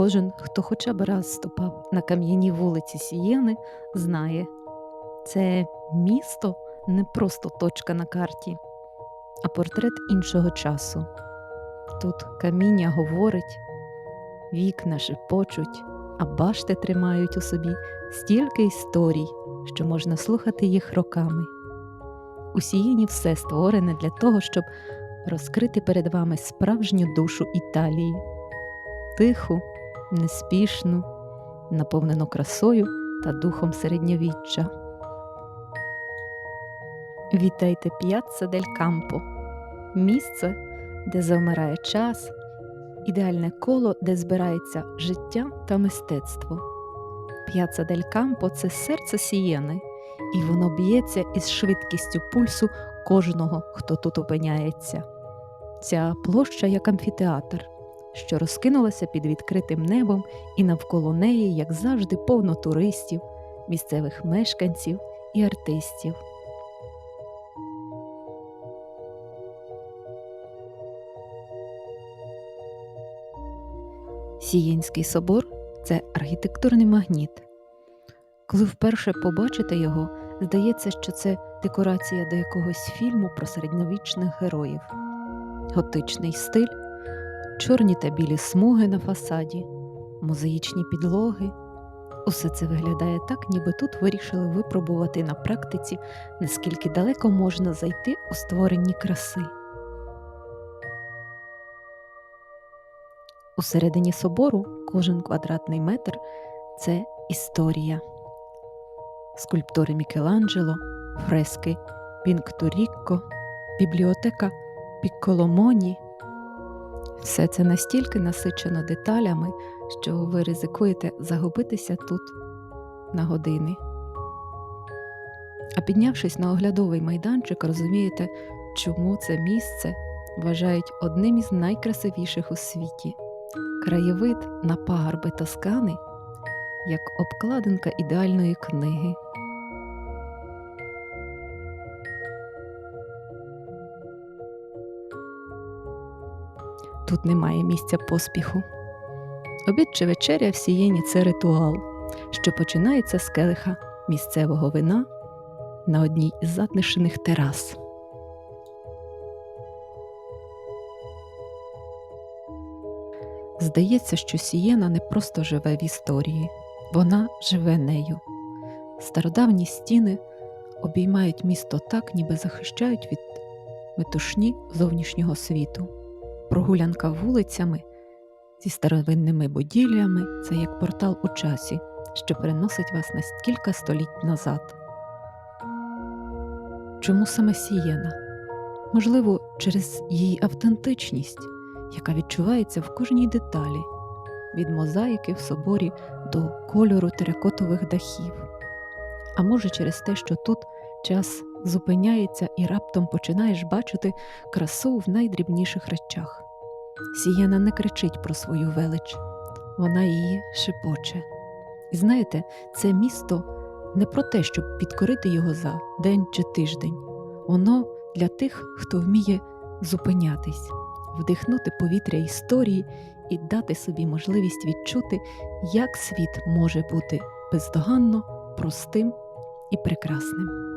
Кожен, хто хоча б раз ступав на кам'яній вулиці Сієни, знає, це місто не просто точка на карті, а портрет іншого часу. Тут каміння говорить, вікна шепочуть, а башти тримають у собі стільки історій, що можна слухати їх роками. У Сієні все створене для того, щоб розкрити перед вами справжню душу Італії, тиху, неспішну, наповнену красою та духом середньовіччя. Вітайте П'ятца дель Кампо місце, де завмирає час, ідеальне коло, де збирається життя та мистецтво. П'ятца дель Кампо це серце сієни, і воно б'ється із швидкістю пульсу кожного, хто тут опиняється. Ця площа як амфітеатр, що розкинулася під відкритим небом, і навколо неї, як завжди, повно туристів, місцевих мешканців і артистів. Сієнський собор це архітектурний магніт. Коли вперше побачите його, здається, що це декорація до якогось фільму про середньовічних героїв, готичний стиль, чорні та білі смуги на фасаді, мозаїчні підлоги. Усе це виглядає так, ніби тут вирішили випробувати на практиці, наскільки далеко можна зайти у створенні краси. Усередині собору кожен квадратний метр це історія. Скульптури Мікеланджело, фрески Пінкторікко, бібліотека Пікколомоні. Все це настільки насичено деталями, що ви ризикуєте загубитися тут на години. А піднявшись на оглядовий майданчик, розумієте, чому це місце вважають одним із найкрасивіших у світі. Краєвид на пагорби Тоскани, як обкладинка ідеальної книги. Тут немає місця поспіху. Обід чи вечеря в сієні це ритуал, що починається з келиха місцевого вина на одній із затишених терас. Здається, що Сієна не просто живе в історії, вона живе нею. Стародавні стіни обіймають місто так, ніби захищають від метушні зовнішнього світу. Прогулянка вулицями зі старовинними будівлями це як портал у часі, що переносить вас на кілька століть назад. Чому саме Сієна? Можливо, через її автентичність яка відчувається в кожній деталі, від мозаїки в соборі до кольору теракотових дахів. А може, через те, що тут час зупиняється і раптом починаєш бачити красу в найдрібніших речах. Сієна не кричить про свою велич, вона її шепоче. І знаєте, це місто не про те, щоб підкорити його за день чи тиждень, воно для тих, хто вміє зупинятись вдихнути повітря історії і дати собі можливість відчути, як світ може бути бездоганно простим і прекрасним.